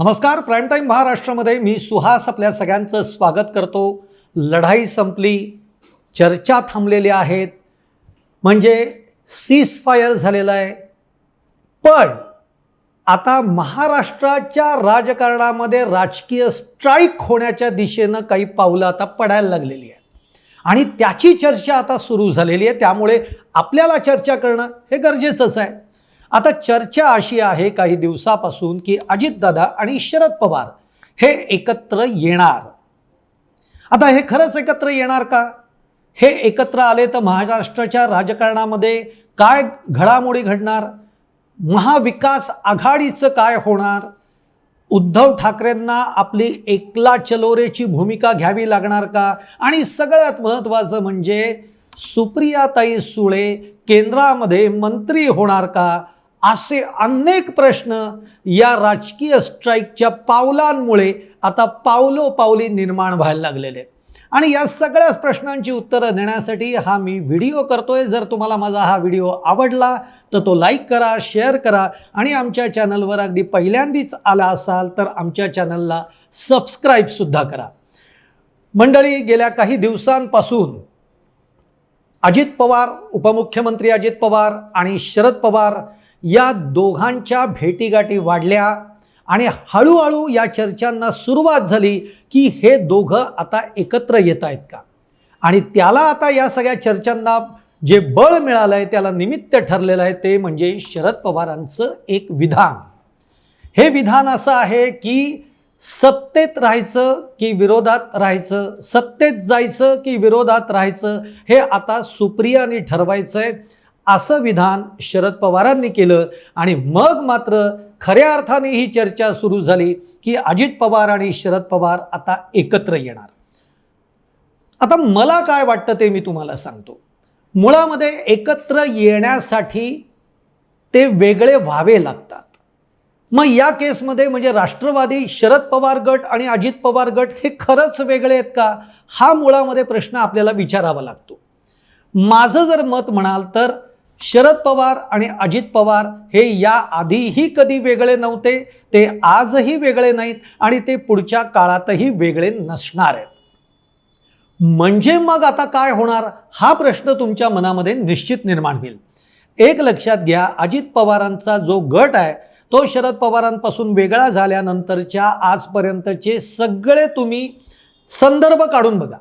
नमस्कार prime time महाराष्ट्रामध्ये मी सुहास आपल्या सगळ्यांचं स्वागत करतो. लढाई संपली चर्चा थांबलेल्या आहेत. म्हणजे सीज फायर झालेलं आहे. पण आता महाराष्ट्राच्या राजकारणामध्ये राजकीय स्ट्राईक होण्याच्या दिशेनं काही पावलं आता पडायला लागलेली आहेत. आणि त्याची चर्चा आता सुरू झालेली आहे. त्यामुळे आपल्याला चर्चा करणं हे गरजेचंच आहे. आता चर्चा अशी आहे काही दिवसापासून की अजितदादा आणि शरद पवार हे एकत्र येणार. आता हे खरंच एकत्र येणार का? हे एकत्र आले तर महाराष्ट्राच्या राजकारणामध्ये काय घडामोडी घडणार? महाविकास आघाडीचं काय होणार? उद्धव ठाकरेंना आपली एकला चलोरेची भूमिका घ्यावी लागणार का? आणि सगळ्यात महत्त्वाचं म्हणजे सुप्रियाताई सुळे केंद्रामध्ये मंत्री होणार का? असे अनेक प्रश्न या राजकीय स्ट्राईकच्या पावलांमुळे आता पावलो पावली निर्माण व्हायला लागलेले आहेत. आणि या सगळ्याच प्रश्नांची उत्तरं देण्यासाठी हा मी व्हिडिओ करतोय. जर तुम्हाला माझा हा व्हिडिओ आवडला तर तो लाईक करा शेअर करा आणि आमच्या चॅनलवर अगदी पहिल्यांदीच आला असाल तर आमच्या चॅनलला सबस्क्राईबसुद्धा करा. मंडळी गेल्या काही दिवसांपासून अजित पवार उपमुख्यमंत्री अजित पवार आणि शरद पवार या दोघांच्या भेटीगाठी वाढल्या आणि हळूहळू या चर्चांना सुरुवात झाली की हे दोघं आता एकत्र येत आहेत का? आणि त्याला आता या सगळ्या चर्चांना जे बळ मिळालं आहे त्याला निमित्त ठरलेलं आहे ते म्हणजे शरद पवारांचं एक विधान. हे विधान असं आहे की सत्तेत राहायचं की विरोधात राहायचं सत्तेत जायचं की विरोधात राहायचं हे आता सुप्रियाने ठरवायचं आहे असं विधान शरद पवारांनी केलं आणि मग मात्र खऱ्या अर्थाने ही चर्चा सुरू झाली की अजित पवार आणि शरद पवार आता एकत्र येणार. आता मला काय वाटतं ते मी तुम्हाला सांगतो. मुळामध्ये एकत्र येण्यासाठी ते वेगळे व्हावे लागतात. मग या केसमध्ये म्हणजे राष्ट्रवादी शरद पवार गट आणि अजित पवार गट हे खरंच वेगळे आहेत का? हा मुळामध्ये प्रश्न आपल्याला विचारावा लागतो. माझं जर मत म्हणाल तर शरद पवार आणि अजित पवार हे या आधीही कधी वेगळे नव्हते ते आजही वेगळे नाहीत आणि ते पुढच्या काळातही वेगळे नसणार आहेत. म्हणजे मग आता काय होणार? हा प्रश्न तुमच्या मनामध्ये निश्चित निर्माण होईल. एक लक्षात घ्या अजित पवारांचा जो गट आहे तो शरद पवारांपासून वेगळा झाल्यानंतरच्या आजपर्यंतचे सगळे तुम्ही संदर्भ काढून बघा.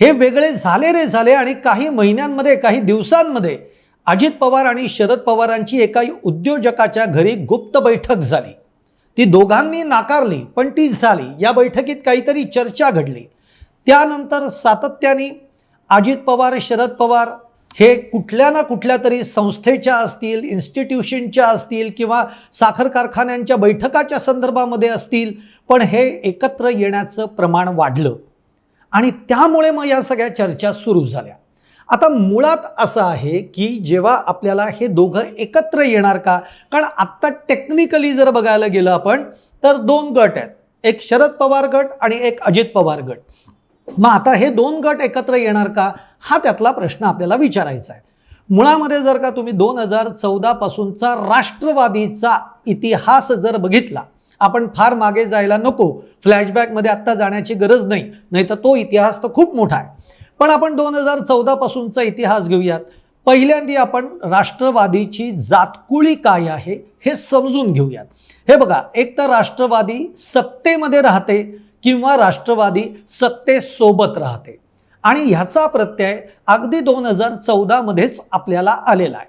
हे वेगळे झाले रे झाले आणि काही महिन्यांमध्ये काही दिवसांमध्ये अजित पवार आणि शरद पवारांची एका उद्योजकाच्या घरी गुप्त बैठक झाली. ती दोघांनी नाकारली पण ती झाली. या बैठकीत काहीतरी चर्चा घडली. त्यानंतर सातत्याने अजित पवार शरद पवार हे कुठल्या ना कुठल्या तरी संस्थेच्या असतील इन्स्टिट्यूशनच्या असतील किंवा साखर कारखान्यांच्या बैठकाच्या संदर्भामध्ये असतील पण हे एकत्र येण्याचं प्रमाण वाढलं. आणि त्यामुळे मग या सगळ्या चर्चा सुरू झाल्या. आता मुळात असं आहे की जेव्हा आपल्याला हे दोघं एकत्र येणार का? कारण आत्ता टेक्निकली जर बघायला गेलं आपण तर दोन गट आहेत. एक शरद पवार गट आणि एक अजित पवार गट. मग आता हे दोन गट एकत्र येणार का? हा त्यातला प्रश्न आपल्याला विचारायचा आहे. मुळामध्ये जर का तुम्ही दोन हजार चौदापासूनचा राष्ट्रवादीचा इतिहास जर बघितला आपण फार मागे जायला नको. फ्लॅशबॅकमध्ये आत्ता जाण्याची गरज नाही. नाही तर तो इतिहास तर खूप मोठा आहे. पण आपण दोन हजार चौदापासूनचा इतिहास घेऊयात. पहिल्यांदा आपण राष्ट्रवादीची जातकुळी काय आहे हे समजून घेऊयात. हे बघा एक तर राष्ट्रवादी सत्तेमध्ये राहते किंवा राष्ट्रवादी सत्तेसोबत राहते. आणि ह्याचा प्रत्यय अगदी दोन हजार चौदामध्येच आपल्याला आलेला आहे.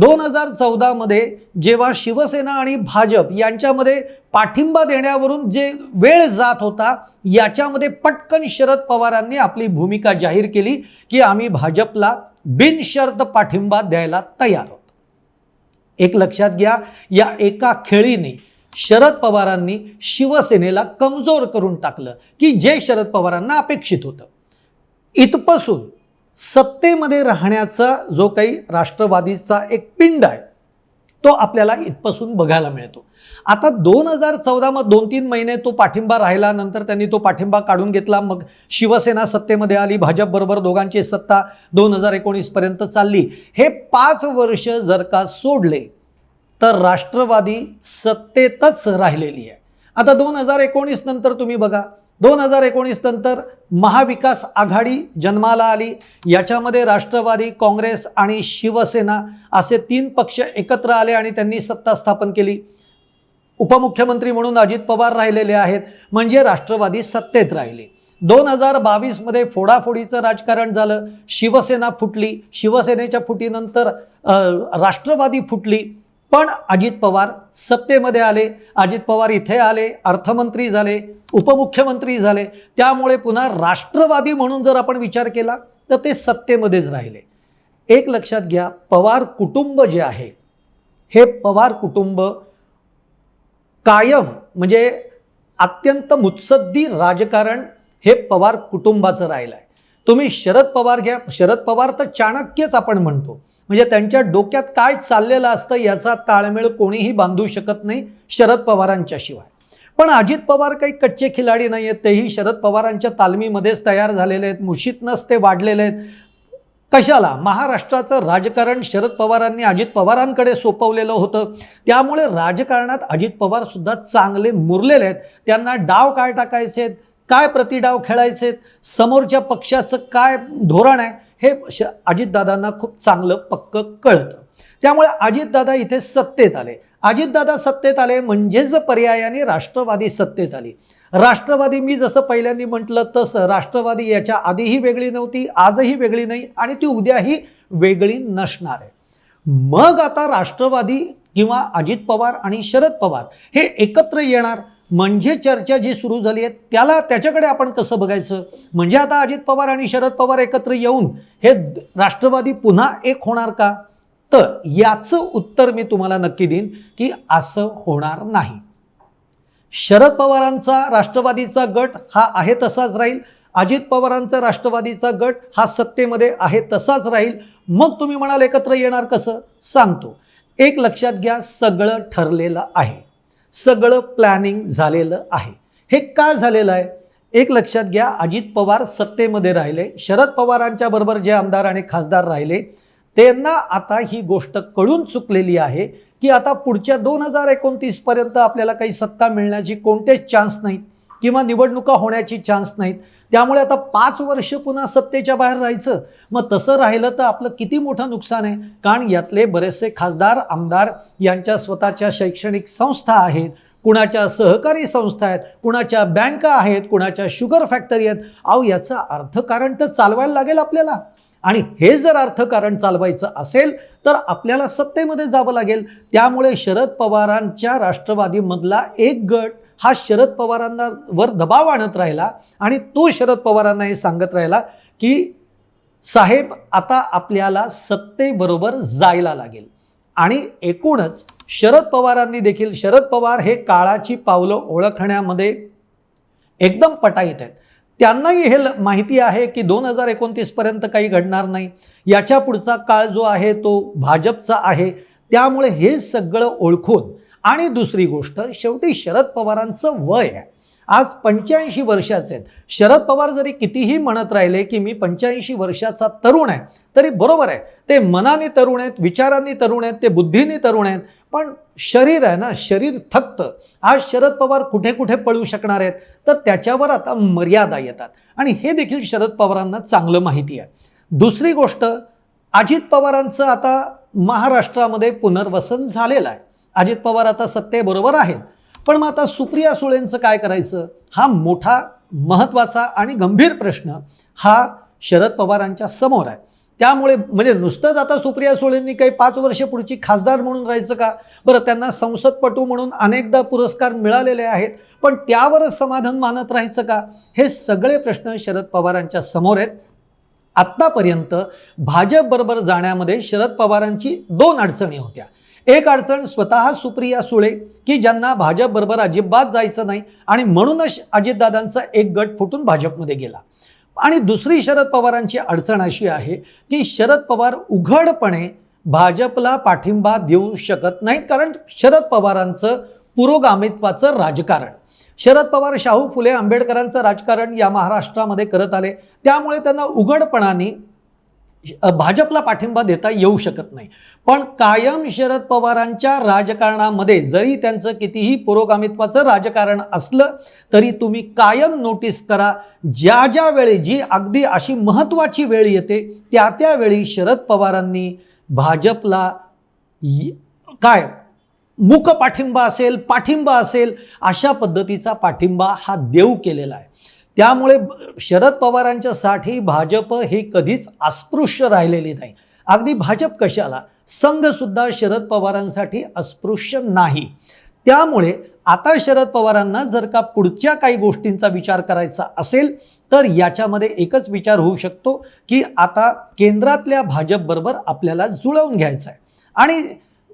दोन हजार चौदामध्ये जेव्हा शिवसेना आणि भाजप यांच्यामध्ये पाठिंबा देण्यावरून जे वेळ जात होता याच्यामध्ये पटकन शरद पवारांनी आपली भूमिका जाहीर केली की आम्ही भाजपला बिनशर्त पाठिंबा द्यायला तयार आहोत. एक लक्षात घ्या या एका खेळीने शरद पवारांनी शिवसेनेला कमजोर करून टाकलं की जे शरद पवारांना अपेक्षित होतं. इथपासून सत्तेमध्ये राहण्याचा जो काही राष्ट्रवादीचा एक पिंड आहे तो आपल्याला इथपासून बघायला मिळतो. आता दोन हजार चौदामध्ये दोन तीन महिने तो पाठिंबा राहिला नंतर त्यांनी तो पाठिंबा काढून घेतला मग शिवसेना सत्तेमध्ये आली भाजपबरोबर दोघांची सत्ता दोन हजार एकोणीसपर्यंत चालली. हे पाच वर्ष जर का सोडले तर राष्ट्रवादी सत्तेतच राहिलेली आहे. आता दोन हजार एकोणीस नंतर तुम्ही बघा दोन हजार एकोणीस नंतर महाविकास आघाडी जन्माला आली. याच्यामध्ये राष्ट्रवादी काँग्रेस आणि शिवसेना असे तीन पक्ष एकत्र आले आणि त्यांनी सत्ता स्थापन केली. उपमुख्यमंत्री म्हणून अजित पवार राहिलेले आहेत. म्हणजे राष्ट्रवादी सत्तेत राहिली. दोन हजार बावीसमध्ये फोडाफोडीचं राजकारण झालं. शिवसेना फुटली. शिवसेनेच्या फुटीनंतर राष्ट्रवादी फुटली. पण अजित पवार सत्तेमध्ये आले अजित पवार इथे आले अर्थमंत्री झाले उपमुख्यमंत्री झाले त्यामुळे पुन्हा राष्ट्रवादी म्हणून जर आपण विचार केला तर ते सत्तेमध्येच राहिले. एक लक्षात घ्या पवार कुटुंब जे आहे हे पवार कुटुंब कायम म्हणजे अत्यंत मुत्सद्दी राजकारण हे पवार कुटुंबाचं राहिलं आहे तुम्ही शरद पवार घ्या. शरद पवार तर चाणक्यच आपण म्हणतो. म्हणजे त्यांच्या डोक्यात काय चाललेलं असतं याचा ताळमेळ कोणीही बांधू शकत नाही शरद पवारांच्या शिवाय पण अजित पवार काही कच्चे खिलाडी नाही आहेत तेही शरद पवारांच्या तालमीमध्येच तयार झालेले आहेत. मुशीतनंच ते वाढलेले आहेत. कशाला? महाराष्ट्राचं राजकारण शरद पवारांनी अजित पवारांकडे सोपवलेलं होतं. त्यामुळे राजकारणात अजित पवार सुद्धा चांगले मुरलेले आहेत. त्यांना डाव काय टाकायचे आहेत? काय प्रतिडाव खेळायचे समोरच्या पक्षाचं काय धोरण आहे हे श अजितदादांना खूप चांगलं पक्क कळतं. त्यामुळे अजितदादा इथे सत्तेत आले. अजितदादा सत्तेत आले म्हणजेच पर्यायाने राष्ट्रवादी सत्तेत आली. राष्ट्रवादी मी जसं पहिल्यांदा म्हटलं तसं राष्ट्रवादी याच्या आधीही वेगळी नव्हती आजही वेगळी नाही आणि ती उद्याही वेगळी नसणार आहे. मग आता राष्ट्रवादी किंवा अजित पवार आणि शरद पवार हे एकत्र येणार म्हणजे चर्चा जी सुरू झाली आहे त्याला त्याच्याकडे आपण कसं बघायचं? म्हणजे आता अजित पवार आणि शरद पवार एकत्र येऊन हे राष्ट्रवादी पुन्हा एक होणार का? तर याचं उत्तर मी तुम्हाला नक्की देईन की असं होणार नाही. शरद पवारांचा राष्ट्रवादीचा गट हा आहे तसाच राहील. अजित पवारांचा राष्ट्रवादीचा गट हा सत्तेमध्ये आहे तसाच राहील. मग तुम्ही म्हणाल एकत्र येणार कसं? सांगतो. एक लक्षात घ्या सगळं ठरलेलं आहे. सगळं प्लॅनिंग झालेलं आहे. हे का झालेलं आहे? एक लक्षात घ्या अजित पवार सत्तेमध्ये राहिले शरद पवारांच्या बरोबर जे आमदार आणि खासदार राहिले त्यांना आता ही गोष्ट कळून चुकलेली आहे की आता पुढच्या दोन हजार एकोणतीस पर्यंत आपल्याला काही सत्ता मिळण्याची कोणतेच चान्स नाहीत किंवा निवडणुका होण्याची चान्स नाहीत. त्यामुळे आता पाच वर्ष पुन्हा सत्तेच्या बाहेर राहायचं. मग तसं राहिलं तर आपलं किती मोठं नुकसान आहे? कारण यातले बरेचसे खासदार आमदार यांच्या स्वतःच्या शैक्षणिक संस्था आहेत कुणाच्या सहकारी संस्था आहेत कुणाच्या बँका आहेत कुणाच्या शुगर फॅक्टरी आहेत. अहो याचं अर्थकारण तर चालवायला लागेल आपल्याला. आणि हे जर अर्थकारण चालवायचं असेल तर आपल्याला सत्तेमध्ये जावं लागेल. त्यामुळे शरद पवारांच्या राष्ट्रवादीमधला एक गट हा शरद पवारांना वर दबाव आणत राहिला आणि तो शरद पवारांना हे सांगत राहिला की साहेब आता आपल्याला सत्तेबरोबर जायला लागेल. आणि एकूणच शरद पवारांनी देखील शरद पवार हे काळाची पावलं ओळखण्यामध्ये एकदम पटाईत आहेत. त्यांनाही हे ल- माहिती आहे की दोन हजार एकोणतीसपर्यंत काही घडणार नाही. याच्या पुढचा काळ जो आहे तो भाजपचा आहे. त्यामुळे हे सगळं ओळखून आणि दुसरी गोष्ट शेवटी शरद पवारांचं वय आहे. आज पंच्याऐंशी वर्षाचे आहेत. शरद पवार जरी कितीही म्हणत राहिले की मी पंच्याऐंशी वर्षाचा तरुण आहे तरी बरोबर आहे. ते मनाने तरुण आहेत विचारांनी तरुण आहेत ते बुद्धीने तरुण आहेत. पण शरीर आहे ना शरीर थकतं. आज शरद पवार कुठे कुठे पळू शकणार आहेत तर त्याच्यावर आता मर्यादा येतात. आणि हे देखील शरद पवारांना चांगलं माहिती आहे. दुसरी गोष्ट अजित पवारांचं आता महाराष्ट्रामध्ये पुनर्वसन झालेलं आहे. अजित पवार आता सत्तेबरोबर आहेत. पण मग आता सुप्रिया सुळेंचं काय करायचं? हा मोठा महत्त्वाचा आणि गंभीर प्रश्न हा शरद पवारांच्या समोर आहे. त्यामुळे म्हणजे नुसतंच आता सुप्रिया सुळेंनी काही पाच वर्ष पुढची खासदार म्हणून राहायचं का? बरं त्यांना संसदपटू म्हणून अनेकदा पुरस्कार मिळालेले आहेत. पण त्यावरच समाधान मानत राहायचं का? हे सगळे प्रश्न शरद पवारांच्या समोर आहेत. आत्तापर्यंत भाजपबरोबर जाण्यामध्ये शरद पवारांची दोन अडचणी होत्या. एक अडचण स्वतः सुप्रिया सुळे की ज्यांना भाजपबरोबर अजिबात जायचं नाही आणि म्हणूनच अजितदादांचा एक गट फुटून भाजपमध्ये गेला. आणि दुसरी शरद पवारांची अडचण अशी आहे की शरद पवार उघडपणे भाजपला पाठिंबा देऊ शकत नाहीत कारण शरद पवारांचं पुरोगामित्वाचं राजकारण. शरद पवार शाहू फुले आंबेडकरांचं राजकारण या महाराष्ट्रामध्ये करत आले. त्यामुळे त्यांना उघडपणाने भाजपला पाठिंबा देता येऊ शकत नाही. पण कायम शरद पवारांच्या राजकारणामध्ये जरी त्यांचं कितीही पुरोगामित्वाचं राजकारण असलं तरी तुम्ही कायम नोटीस करा ज्या ज्या वेळी जी अगदी अशी महत्त्वाची वेळ येते त्या त्यावेळी शरद पवारांनी भाजपला काय मूक पाठिंबा असेल पाठिंबा असेल अशा पद्धतीचा पाठिंबा हा देऊ केलेला आहे. त्यामुळे शरद पवारांच्यासाठी भाजप ही कधीच अस्पृश्य राहिलेली नाही. अगदी भाजप कशाला? संघसुद्धा शरद पवारांसाठी अस्पृश्य नाही. त्यामुळे आता शरद पवारांना जर का पुढच्या काही गोष्टींचा विचार करायचा असेल तर याच्यामध्ये एकच विचार होऊ शकतो की आता केंद्रातल्या भाजपबरोबर आपल्याला जुळवून घ्यायचं आहे आणि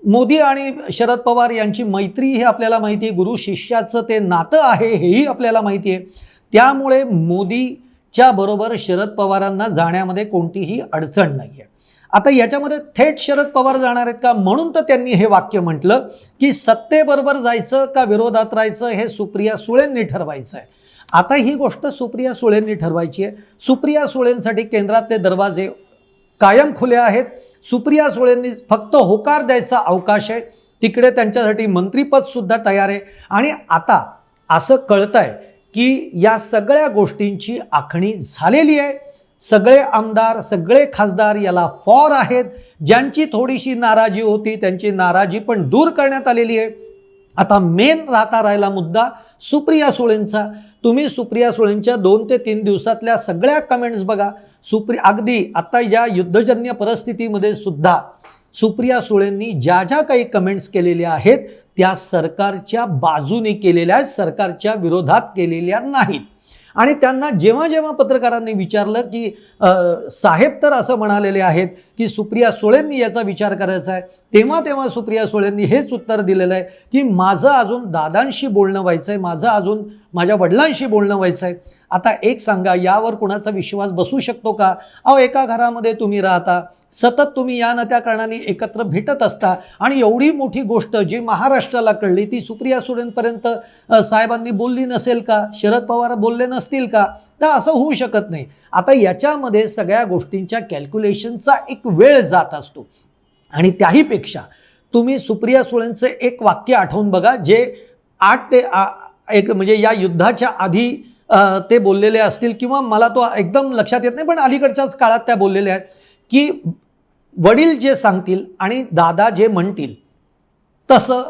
मोदी आणि शरद पवार यांची मैत्री हे आपल्याला माहिती आहे गुरु शिष्याचं ते नातं आहे हेही आपल्याला माहिती आहे. त्यामुळे मोदीच्या बरोबर शरद पवारांना जाण्यामध्ये कोणतीही अडचण नाही आहे आता याच्यामध्ये थेट शरद पवार जाणार आहेत का? म्हणून तर त्यांनी हे वाक्य म्हटलं की सत्तेबरोबर जायचं का विरोधात राहायचं हे सुप्रिया सुळेंनी ठरवायचं आहे आता ही गोष्ट सुप्रिया सुळेंनी ठरवायची आहे. सुप्रिया सुळेंसाठी केंद्रातले दरवाजे कायम खुले आहेत. सुप्रिया सुळेंनी फक्त होकार द्यायचा अवकाश आहे. तिकडे त्यांच्यासाठी मंत्रीपदसुद्धा तयार आहे. आणि आता असं कळतं आहे की या सगळ्या गोष्टींची आखणी झालेली आहे. सगळे आमदार सगळे खासदार याला फॉर आहेत. ज्यांची थोडीशी नाराजी होती त्यांची नाराजी पण दूर करण्यात आलेली आहे. आता मेन राहता राहिला मुद्दा सुप्रिया सुळेंचा. तुम्ही सुप्रिया सुळेंच्या दोन ते तीन दिवसातल्या सगळ्या कमेंट्स बघा. सुप्रि अगदी आता या युद्धजन्य परिस्थितीमध्ये सुद्धा सुप्रिया सुळेंनी ज्या ज्या काही कमेंट्स केलेल्या आहेत त्या सरकारच्या बाजूने केलेल्या सरकारच्या विरोधात केलेल्या नाहीत. आणि त्यांना जेव्हा जेव्हा पत्रकारांनी विचारलं की साहेब तर असं म्हणालेले आहेत की सुप्रिया सुळेंनी याचा विचार करायचा आहे. तेव्हा तेव्हा सुप्रिया सुळेंनी हेच उत्तर दिलेलं आहे की माझं अजून दादांशी बोलणं व्हायचं आहे माझं अजून माझ्या वडिलांशी बोलणं व्हायचं आहे आता एक सांगा यावर कुणाचा विश्वास बसू शकतो का? अहो एका घरामध्ये तुम्ही राहता सतत तुम्ही या ना त्या कारणाने एकत्र भेटत असता आणि एवढी मोठी गोष्ट जी महाराष्ट्राला कळली ती सुप्रिया सुळेंपर्यंत साहेबांनी बोलली नसेल का? शरद पवार बोलले नसतील का? तर असं होऊ शकत नाही. आता याच्यामध्ये सगळ्या गोष्टींच्या कॅल्क्युलेशनचा एक वेळ जात असतो. आणि त्याहीपेक्षा तुम्ही सुप्रिया सुळेंचं एक वाक्य आठवून बघा जे आठ ते आ- एक म्हणजे या युद्धाच्या आधी ते बोललेले असतील किंवा मला तो एकदम लक्षात येत नाही पण अलीकडच्याच काळात त्या बोललेल्या आहेत की वडील जे सांगतील आणि दादा जे म्हणतील तसं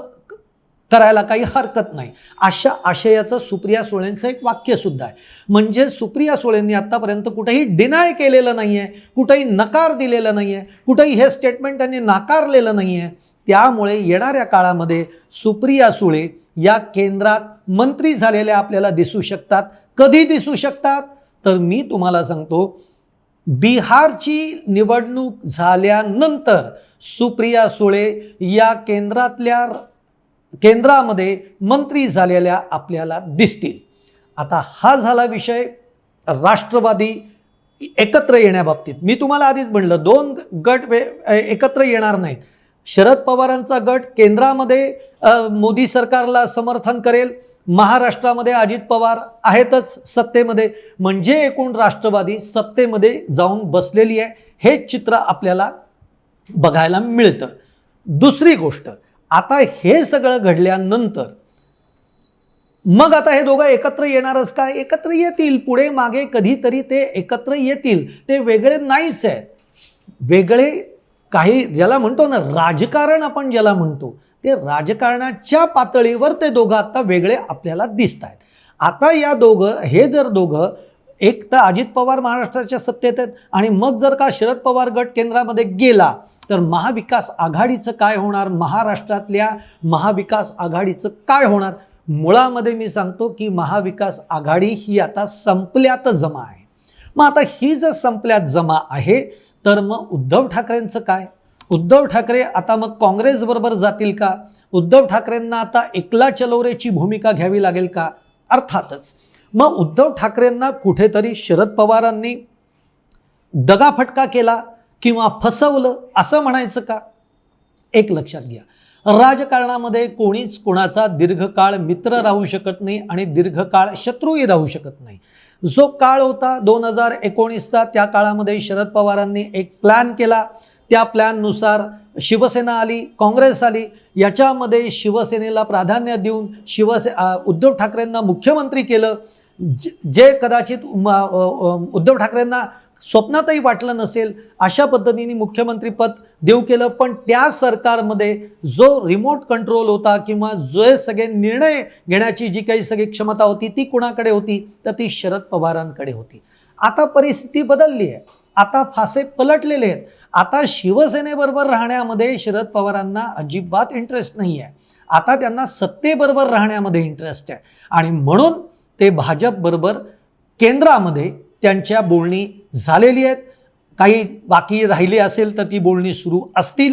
करायला काही हरकत नाही. अशा आशयाचं सुप्रिया सुळेंचं एक वाक्यसुद्धा आहे. म्हणजे सुप्रिया सुळेंनी आत्तापर्यंत कुठेही डिनाय केलेलं नाही आहे कुठेही नकार दिलेला नाही आहे कुठेही हे स्टेटमेंट त्यांनी नाकारलेलं नाही आहे त्यामुळे येणाऱ्या काळामध्ये सुप्रिया सुळे या केंद्रात मंत्री झालेल्या आपल्याला दिसू शकतात. कधी दिसू शकतात? तर मी तुम्हाला सांगतो बिहारची निवडणूक झाल्यानंतर सुप्रिया सुळे या केंद्रातल्या केंद्रामध्ये मंत्री झालेल्या आपल्याला दिसतील. आता हा झाला विषय. राष्ट्रवादी एकत्र येण्याबाबतीत मी तुम्हाला आधीच म्हणलं दोन गट वे एकत्र येणार नाहीत. शरद पवारांचा गट केंद्रामध्ये मोदी सरकारला समर्थन करेल. महाराष्ट्रामध्ये अजित पवार आहेतच सत्तेमध्ये. म्हणजे एकूण राष्ट्रवादी सत्तेमध्ये जाऊन बसलेली आहे. हे चित्र आपल्याला बघायला मिळतं. दुसरी गोष्ट आता हे सगळं घडल्यानंतर मग आता हे दोघं एकत्र येणारच का? एकत्र येतील. पुढे मागे कधीतरी ते एकत्र येतील. ते वेगळे नाहीच आहेत. वेगळे काही ज्याला म्हणतो ना राजकारण आपण ज्याला म्हणतो ते राजकारणाच्या पातळीवर ते दोघं आता वेगळे आपल्याला दिसत आहेत आता या दोघं हे जर दोघं एक तर अजित पवार महाराष्ट्राच्या सत्तेत आहेत आणि मग जर का शरद पवार गट केंद्रामध्ये गेला तर महाविकास आघाडीचं काय होणार? महाराष्ट्रातल्या महाविकास आघाडीचं काय होणार? मुळामध्ये मी सांगतो की महाविकास आघाडी ही आता संपल्यात जमा आहे. मग आता ही जर संपल्यात जमा आहे तर मग उद्धव ठाकरेंचं काय? उद्धव ठाकरे आता मग काँग्रेसबरोबर जातील का? उद्धव ठाकरेंना आता एकला चलोरेची भूमिका घ्यावी लागेल का? अर्थातच. मग उद्धव ठाकरेंना कुठेतरी शरद पवारांनी दगाफटका केला किंवा फसवलं असं म्हणायचं का? एक लक्षात घ्या. राजकारणामध्ये कोणीच कोणाचा दीर्घकाळ मित्र राहू शकत नाही आणि दीर्घकाळ शत्रूही राहू शकत नाही. जो काळ होता दोन हजार एकोणीसचा त्या काळामध्ये शरद पवारांनी एक प्लॅन केला. त्या प्लॅननुसार शिवसेना आली काँग्रेस आली. याच्यामध्ये शिवसेनेला प्राधान्य देऊन शिवसे उद्धव ठाकरेंना मुख्यमंत्री केलं. जे जे कदाचित उद्धव ठाकरेंना स्वप्नातही वाटलं नसेल अशा पद्धतीने मुख्यमंत्रीपद देऊ केलं पण त्या सरकारमध्ये जो रिमोट कंट्रोल होता किंवा जे सगळे निर्णय घेण्याची जी काही सगळी क्षमता होती ती कुणाकडे होती? तर ती शरद पवारांकडे होती. आता परिस्थिती बदलली आहे. आता फासे पलटलेले आहेत. आता शिवसेनेबरोबर राहण्यामध्ये शरद पवारांना अजिबात इंटरेस्ट नाही आहे आता त्यांना सत्तेबरोबर राहण्यामध्ये इंटरेस्ट आहे. आणि म्हणून ते भाजपबरोबर केंद्रामध्ये त्यांच्या बोलणी झालेली आहेत. काही बाकी राहिली असेल तर ती बोलणी सुरू असतील.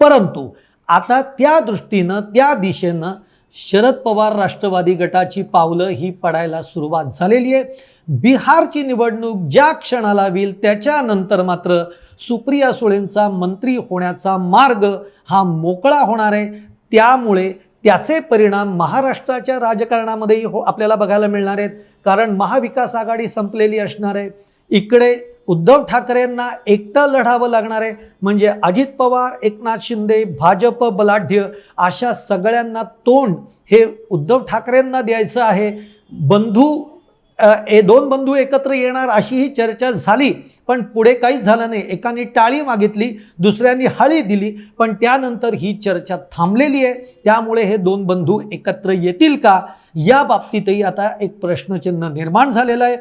परंतु आता त्या दृष्टीनं त्या दिशेनं शरद पवार राष्ट्रवादी गटाची पावलं ही पडायला सुरुवात झालेली आहे. बिहारची निवडणूक ज्या क्षणाला होईल त्याच्यानंतर मात्र सुप्रिया सुळेंचा मंत्री होण्याचा मार्ग हा मोकळा होणार आहे. त्यामुळे त्याचे परिणाम महाराष्ट्राच्या राजकारणामध्येही हो आपल्याला बघायला मिळणार आहेत. कारण महाविकास आघाडी संपलेली असणार आहे. इकडे उद्धव ठाकरेंना एकटं लढावं लागणार आहे. म्हणजे अजित पवार एकनाथ शिंदे भाजप बलाढ्य अशा सगळ्यांना तोंड हे उद्धव ठाकरेंना द्यायचं आहे. बंधू हे दोन बंधू एकत्र येणार अशी ही चर्चा झाली पण पुढे काहीच झालं नाही. एकाने टाळी मागितली दुसऱ्यांनी हळी दिली पण त्यानंतर ही चर्चा थांबलेली आहे. त्यामुळे हे दोन बंधू एकत्र येतील का? या बाबतीतही आता एक प्रश्नचिन्ह निर्माण झालेलं आहे.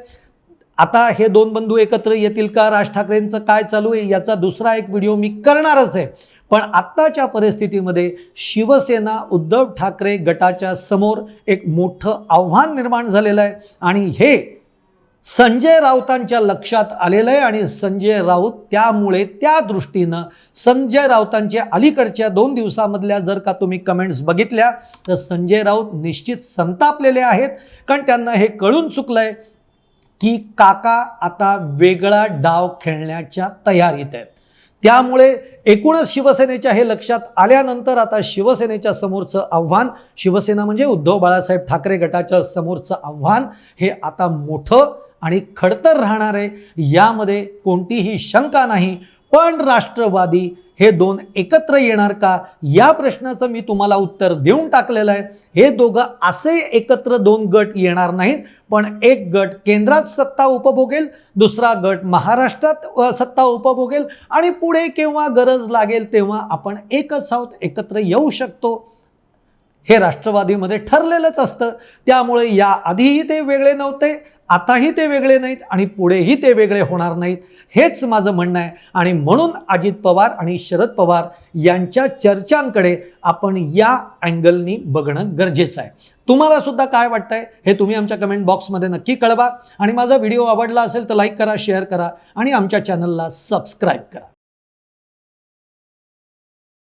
आता हे दोन बंधू एकत्र येतील का? राज ठाकरेंचं काय चालू आहे? याचा दुसरा एक व्हिडिओ मी करणारच आहे. पण आत्ताच्या परिस्थितीमध्ये शिवसेना उद्धव ठाकरे गटाच्या समोर एक मोठं आव्हान निर्माण झालेलं आहे. आणि हे संजय राऊतांच्या लक्षात आलेलं आहे आणि संजय राऊत त्यामुळे त्या दृष्टीनं संजय राऊतांच्या अलीकडच्या दोन दिवसामधल्या जर का तुम्ही कमेंट्स बघितल्या तर संजय राऊत निश्चित संतापलेले आहेत. कारण त्यांना हे कळून चुकलं आहे की काका आता वेगळा डाव खेळण्याच्या तयारीत आहेत. त्यामुळे एकूणच शिवसेनेच्या हे लक्षात आल्यानंतर आता शिवसेनेच्या समोरचं आव्हान शिवसेना म्हणजे उद्धव बाळासाहेब ठाकरे गटाच्या समोरचं आव्हान हे आता मोठं आणि खडतर राहणार आहे. यामध्ये कोणतीही शंका नाही. पण राष्ट्रवादी हे दोन एकत्र येणार का? या प्रश्नाचं मी तुम्हाला उत्तर देऊन टाकलेलं आहे. हे दोघं असे एकत्र दोन गट येणार नाहीत. पण एक गट केंद्रात सत्ता उपभोगेल दुसरा गट महाराष्ट्रात सत्ता उपभोगेल आणि पुढे केव्हा गरज लागेल तेव्हा आपण एकच आहोत एकत्र येऊ शकतो. हे राष्ट्रवादीमध्ये ठरलेलंच असतं. त्यामुळे या आधीही ते वेगळे नव्हते आताही ते वेगळे नाहीत आणि पुढेही ते वेगळे होणार नाहीत. हेच माझं म्हणणं आहे. आणि म्हणून अजित पवार आणि शरद पवार यांच्या चर्चांकडे आपण या अँगलनी बघणं गरजेचं आहे. तुम्हाला सुद्धा काय वाटतंय हे तुम्ही आमच्या कमेंट बॉक्समध्ये नक्की कळवा. आणि माझा व्हिडिओ आवडला असेल तर लाईक करा शेअर करा आणि आमच्या चॅनलला सबस्क्राईब करा.